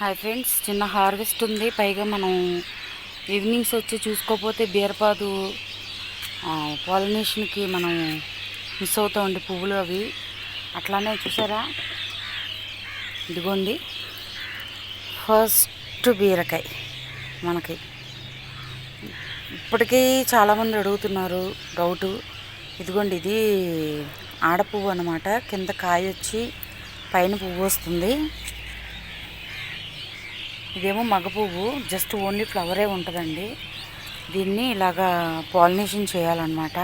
Hi friends చిన్న harvest ఉంది. పైగా మనం ఈవినింగ్స్ వచ్చి చూసుకోకపోతే బీరపాదు పాలినేషన్కి మనం మిస్ అవుతామండి పువ్వులు అవి. అట్లానే చూసారా? ఇదిగోండి. ఫస్ట్ బీరకాయ మనకి. ఇప్పటికీ చాలామంది అడుగుతున్నారు డౌటు. ఇదిగోండి ఇది ఆడపువ్వు అనమాట కింద కాయ వచ్చి పైన పువ్వు వస్తుంది. ఇదేమో మగ పువ్వు జస్ట్ ఓన్లీ ఫ్లవరే ఉంటుందండి. దీన్ని ఇలాగా పాలినేషన్ చేయాలన్నమాట.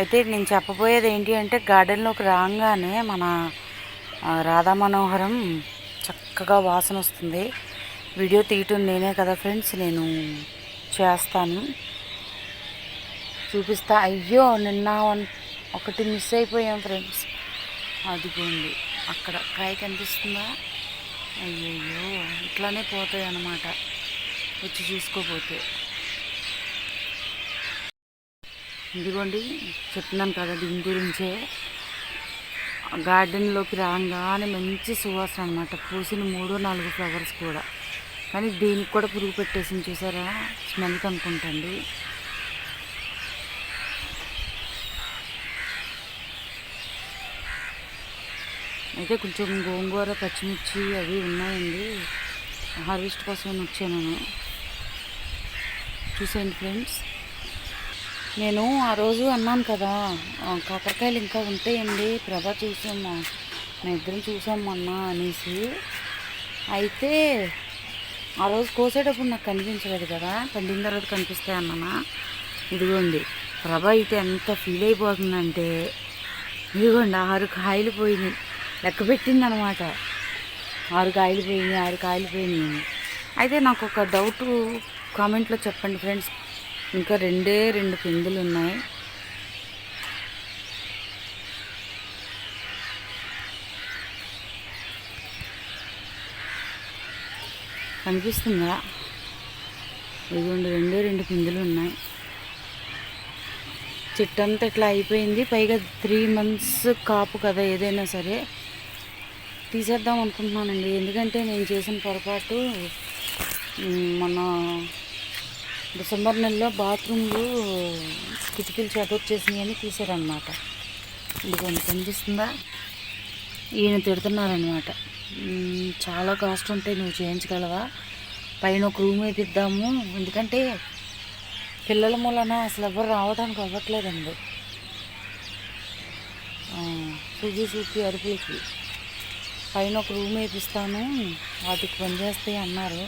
అయితే నేను చెప్పబోయేది ఏంటి అంటే గార్డెన్లోకి రాగానే మన రాధా మనోహరం చక్కగా వాసన వస్తుంది. వీడియో తీయటం నేనే కదా ఫ్రెండ్స్ నేను చేస్తాను. చూపిస్తా. అయ్యో నిన్న ఒకటి మిస్ అయిపోయాం ఫ్రెండ్స్. అదిగోండి అక్కడ కాయ కనిపిస్తుందా? అయ్యయ్యో ఇట్లానే పోతాయి అన్నమాట వచ్చి చూసుకోపోతే. ఇదిగోండి చెప్తున్నాను కదా దీని గురించే. గార్డెన్లోకి రాగానే మంచి సువాసన అనమాట పూసిన మూడు నాలుగు ఫ్లవర్స్ కూడా. కానీ దీనికి కూడా పురుగు పెట్టేసింది చూసారా? స్మెల్కి అనుకుంటండి అయితే కొంచెం గోంగూర పచ్చిమిర్చి అవి ఉన్నాయండి. హార్వెస్ట్ కోసం వచ్చాను నేను. చూసేయండి ఫ్రెండ్స్. నేను ఆ రోజు అన్నాను కదా కాకరకాయలు ఇంకా ఉంటాయండి. ప్రభా చూసాం మా ఇద్దరం చూసాం మొన్న అనేసి. అయితే ఆ రోజు కోసేటప్పుడు నాకు కనిపించలేదు కదా పండిన తర్వాత కనిపిస్తాయి అన్నానా. ఇదిగోండి ప్రభ అయితే ఎంత ఫీల్ అయిపోతుందంటే ఇదిగోండి ఆరు కాయలు పోయినాయి. లెక్క పెట్టింది అనమాట ఆరు కాయలు పోయినాయి ఆరు కాయలు పోయినాయి అయితే నాకు ఒక డౌట్ కామెంట్లో చెప్పండి ఫ్రెండ్స్ ఇంకా రెండే రెండు పిందులు ఉన్నాయి. కనిపిస్తుందా? ఇదిగోండి రెండే రెండు పిందులు ఉన్నాయి. చెట్టు అంతా ఇట్లా అయిపోయింది. పైగా త్రీ మంత్స్ కాపు కదా ఏదైనా సరే. తీసేద్దాం అనుకుంటున్నానండి. ఎందుకంటే నేను చేసిన పొరపాటు మన డిసెంబర్ నెలలో బాత్రూమ్లు కిటికీలు చెదొచ్చేసినాయి అని తీసారనమాట ఇదిగోండి కనిపిస్తుందా? ఈయన తిడుతున్నారనమాట చాలా కాస్ట్ ఉంటాయి నువ్వు చేయించగలవా? పైన ఒక రూమ్ వేపిద్దాము ఎందుకంటే పిల్లల మూలన అసలు ఎవరు రావడానికి అవ్వట్లేదండి. సూచి సూచి అరుపులకి. పైన ఒక రూమ్ వేపిస్తాను వాటికి పనిచేస్తాయి అన్నారు.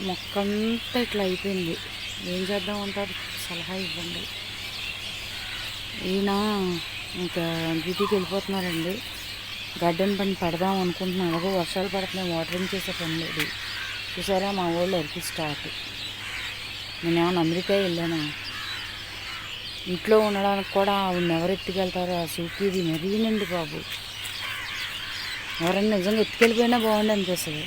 మొక్కంతా ఇట్లా అయిపోయింది. ఏం చేద్దాం అంటారు? సలహా ఇవ్వండి. ఈయన ఇంకా డ్యూటీకి వెళ్ళిపోతున్నారండి. గార్డెన్ పని పెడదాం అనుకుంటున్నాను. వర్షాలు పడుతున్నాయి వాటరింగ్ చేసే పని లేదు. చూసారా మా ఊళ్ళో ఎరికి స్టార్ట్. నేనేమన్నా అమెరికా వెళ్ళానా? ఇంట్లో ఉండడానికి కూడా ఆవిడని ఎవరు ఎత్తుకెళ్తారో? ఆ సూకీది మరీనండి బాబు. ఎవరైనా నిజంగా ఎత్తుకెళ్ళిపోయినా బాగుండి అనిపిస్తుంది.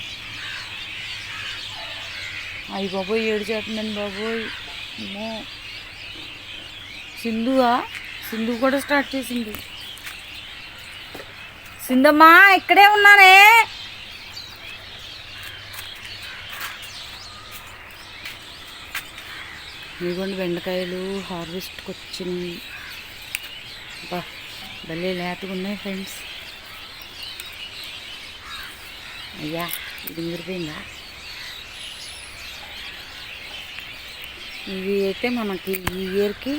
అయ్యి బాబోయ్ ఏడు చేస్తుందండి బాబోయ్. అమ్మో సింధువా? సింధు కూడా స్టార్ట్ చేసింది. సింధమ్మా ఇక్కడే ఉన్నానే. ఇదిగోండి బెండకాయలు హార్వెస్ట్కి వచ్చినాయి బా భలే లేతగా ఉన్నాయి ఫ్రెండ్స్. అయ్యా ఇది మురిపోయిందా? ఇవి అయితే మనకి ఈ ఇయర్కి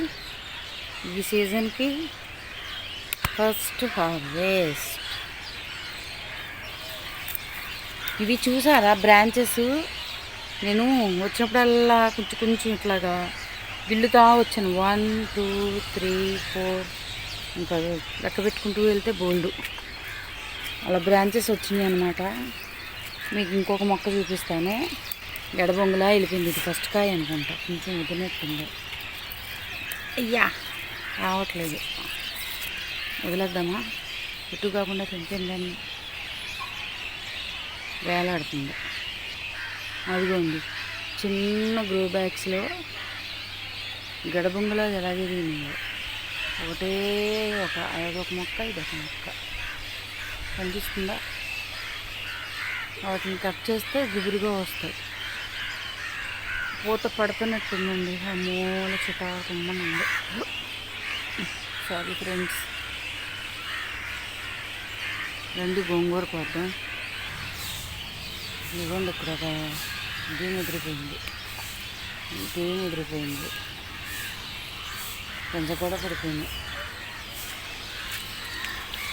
ఈ సీజన్కి ఫస్ట్ హార్వెస్ట్. ఇవి చూసారా బ్రాంచెస్? నేను వచ్చినప్పుడల్లా కొంచెం కొంచెం ఇట్లాగా గిల్లుతా వచ్చాను. వన్ టూ త్రీ ఫోర్ ఇంకా లెక్క పెట్టుకుంటూ వెళ్తే బోల్డ్. అలా బ్రాంచెస్ వచ్చినాయి అనమాట మీకు ఇంకొక మొక్క చూపిస్తాను. ఎడబొంగులా వెళ్ళిపోయింది ఇది ఫస్ట్ కాయ అనుకుంటా. కొంచెం వదిలినట్టుంది అయ్యా. రావట్లేదు. వదిలేద్దామా? ఇటు కాకుండా పెంచిందని వేలాడుతుంది. అదిగోండి చిన్న గ్రో బ్యాగ్స్లో గడబొంగలో ఎలాగే తిన్నాయో ఒకటే ఒక అదొక మొక్క ఇదొక మొక్క. కనిపిస్తుందా వాటిని కట్ చేస్తే గుబురుగా వస్తాయి. పూత పడుతున్నట్టుందండి ఆ మూల చిటాకుండా ఉంది సారీ ఫ్రెండ్స్. రెండు గోంగూర కోద్దాం. ఇవ్వండి ఇక్కడ ఒక ఇది ముదిరిపోయింది ఇది ముదిరిపోయింది పెంచ కూడా పడిపోయింది.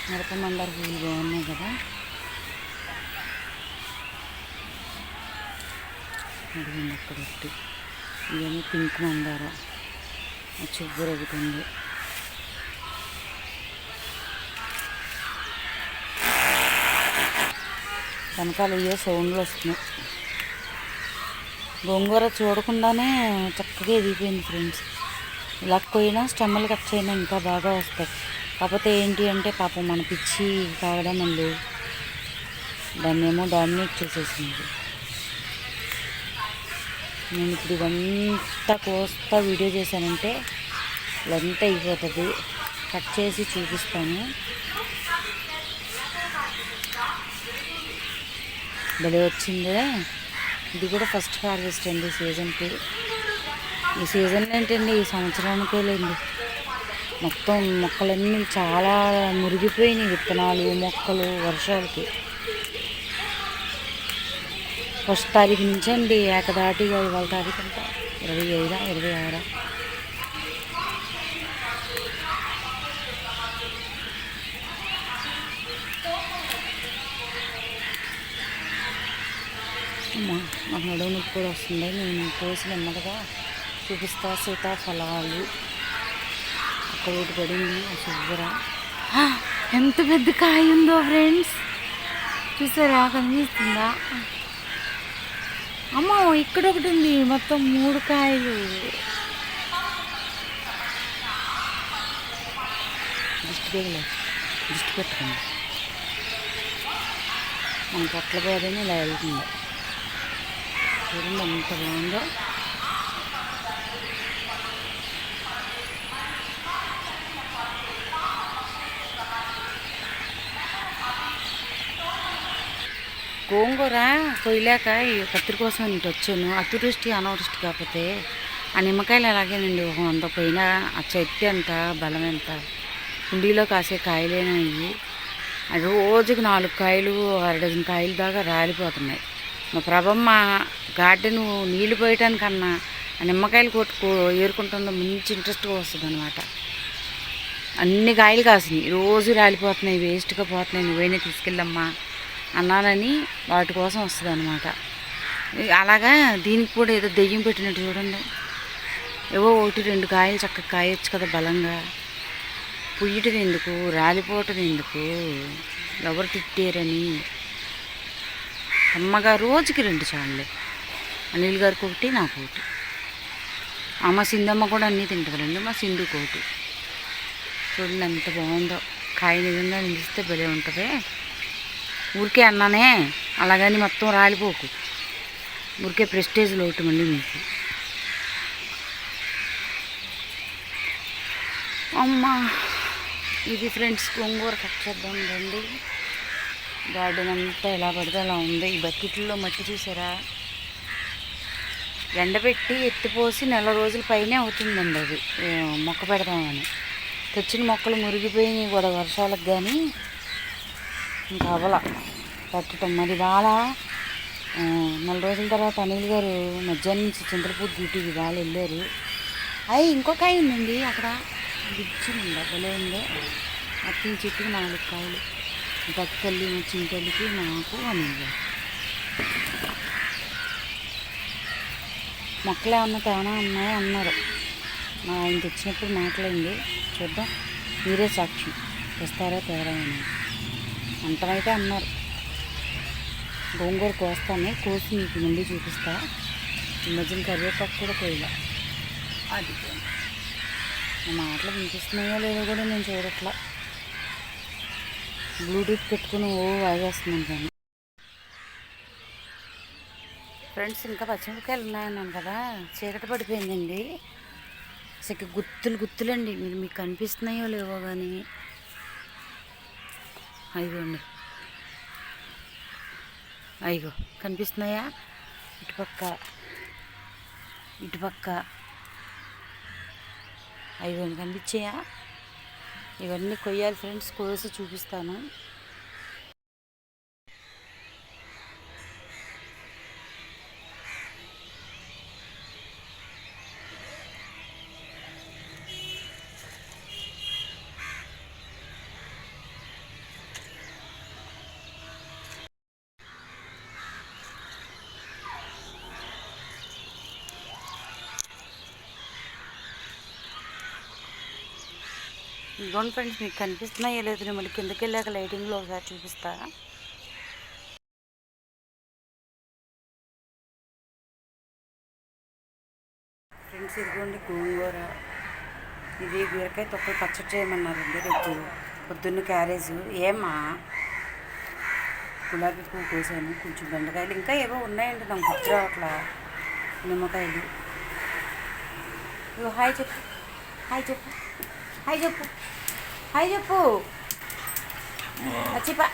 మిరప మందార పువ్వులు బాగున్నాయి కదా. అడిగింది అక్కడ ఒకటి. ఇదేమో పింక్ మందార. ఆ చుబ్బురు ఒకటి ఉంది. వెనకాల ఏ సౌండ్లు వస్తున్నాయి. గోంగూర చూడకుండానే చక్కగా ఎదిగిపోయింది ఫ్రెండ్స్. ఇలా పోయినా స్టెమ్మలు కట్ చేయనా ఇంకా బాగా వస్తాయి. కాకపోతే ఏంటి అంటే పాపం మన పిచ్చి కావడం అండి దాన్ని ఏమో డామినేట్ చేసేసింది. నేను ఇప్పుడు ఇవంతా కోస్తా వీడియో చేశానంటే ఇదంతా అయిపోతుంది. కట్ చేసి చూపిస్తాను. భలే వచ్చిందే. ఇది కూడా ఫస్ట్ హార్వెస్ట్ అండి సీజన్కి ఈ సీజన్ ఏంటండి? ఈ సంవత్సరానికే లేండి. మొత్తం మొక్కలన్నీ చాలా మురిగిపోయినాయి విత్తనాలు మొక్కలు వర్షాలకి. ఫస్ట్ తారీఖు నుంచి అండి ఏకదాటిగా ఇవాళ తారీఖు అంట ఇరవై ఐదా? ఇరవై ఆరా అమ్మా నాకు నడువు నొప్పి కూడా వస్తుంది. నేను కోసి నెమ్మదిగా చూపిస్తా. సీతాఫలాలు అక్కడ ఒకటి పడింది శుభ్ర ఎంత పెద్ద కాయ ఉందో ఫ్రెండ్స్. చూసారా కనిపిస్తుందా? అమ్మ ఇక్కడ ఒకటి ఉంది. మొత్తం మూడు కాయలు. దిష్టి దిగలే దిష్టి పెట్టుకోండి. మన పొట్ల పోదని ఇలా వెళ్తుంది. చూడండి ఎంత బాగుందో. గోంగూర కొయ్యలేక ఈ కత్తిరి కోసం ఇటు వచ్చాను. అతివృష్టి అనావృష్టి కాకపోతే ఆ నిమ్మకాయలు అలాగేనండి ఒక వంద పోయినా ఆ చెట్టు ఎంత బలం ఎంత? కుండీలో కాసే కాయలేనా అది రోజుకి నాలుగు కాయలు అర డజన్ కాయలు దాకా రాలిపోతున్నాయి. మా ప్రభమ్మ గార్డెన్ నీళ్ళు పోయటానికన్నా ఆ నిమ్మకాయలు కొట్టుకో ఏరుకుంటుందో మంచి ఇంట్రెస్ట్గా వస్తుంది అనమాట అన్ని కాయలు కాసినాయి. రోజు రాలిపోతున్నాయి వేస్ట్గా పోతున్నాయి. నువ్వైనా తీసుకెళ్ళమ్మా అన్నానని వాటి కోసం వస్తుంది అనమాట అలాగా దీనికి కూడా ఏదో దెయ్యం పెట్టినట్టు చూడండి. ఏవో ఒకటి రెండు కాయలు చక్కగా కాయొచ్చు కదా బలంగా. పుయ్యటం ఎందుకు? రాలిపోవటం ఎందుకు? ఎవరు తిట్టారని. అమ్మగా రోజుకి రెండు ఛానలే అనిల్ గారికి ఒకటి నాకు ఒకటి అమ్మ సింధమ్మ కూడా అన్నీ తింటారండి మా సింధు ఒకటి చూడండి ఎంత బాగుందో. కాయ నిజంగా నిలిస్తే భలే ఉంటుంది. ఊరికే అన్నానే అలాగని మొత్తం రాలిపోకు. ఊరికే ప్రెస్టేజ్ లోటు మళ్ళీ మీకు అమ్మా ఇది ఫ్రెండ్స్ గోంగూర కట్ చేద్దాం రండి. గార్డెన్ అంతా ఎలా పడితే అలా ఉంది. ఈ బకెట్లో మట్టి చూసారా? ఎండబెట్టి ఎత్తిపోసి నెల రోజుల పైనే అవుతుందండి అది. మొక్క పెడదామని. తెచ్చిన మొక్కలు మురిగిపోయినాయి కూడా వర్షాలకు కానీ ఇంకా అవల పెట్టడం మరి ఇవాళ నెల రోజుల తర్వాత అనిల్ గారు మధ్యాహ్నం నుంచి చంద్రపూర్ డ్యూటీకి ఇవాళ వెళ్ళారు. అవి ఇంకొక అయిందండి అక్కడ. బిచ్చింది భలే ఉంది? అత్తిన చెట్టుకి నాలుగు కాయలు. బతుకల్లి చింతలకి నాకు అనిల్ మొక్కలు ఏమన్నా తేడా ఉన్నాయో అన్నారు. మా ఆయన తెచ్చినప్పుడు మాట్లాడింది చూద్దాం. మీరే సాక్షి తెస్తారా తేడా అని. అంతమైతే అన్నారు. గోంగూర కోస్తానే. కోసి మీకు ముందు చూపిస్తా. ఈ మధ్యన కరివేపాకు కూడా కోయలే. అది. మాటలు వినిపిస్తున్నాయో లేదో కూడా నేను చూడట్లా. బ్లూటూత్ పెట్టుకుని ఓ వాగేస్తున్నాను కానీ. ఫ్రెండ్స్ ఇంకా పచ్చిమిరపకాయలు ఉన్నాయన్నాను కదా చీకటి పడిపోయిందండి. అసలు గుత్తులు గుత్తులండి. మీరు మీకు కనిపిస్తున్నాయో లేవో కానీ అయిగోండి అయిగో కనిపిస్తున్నాయా? ఇటుపక్క ఇటుపక్క. అయ్యో కనిపించాయా? ఇవన్నీ కొయ్యాలి ఫ్రెండ్స్ కోసి చూపిస్తాను. ఇదిగోండి ఫ్రెండ్స్ మీకు కనిపిస్తున్నాయో లేదు నేను మళ్ళీ కిందకి వెళ్ళాక లైటింగ్లో ఒకసారి చూపిస్తా. ఫ్రెండ్స్ ఇదిగోండి గోంగూర. ఇది బీరకాయ తొక్కలు పచ్చడి చేయమన్నారండి రేపు పొద్దున్న క్యారేజ్. ఏమా గులాబీ పువ్వు కోసాను. కొంచెం బెండకాయలు ఇంకా ఏవో ఉన్నాయండి నాకు గుర్తు రావట్లా. నిమ్మకాయలు. హాయ్ చెప్పు. హాయ్ చెప్పు. హాయ్ చెప్పు హాయ్ చెప్పు అచ్చిపా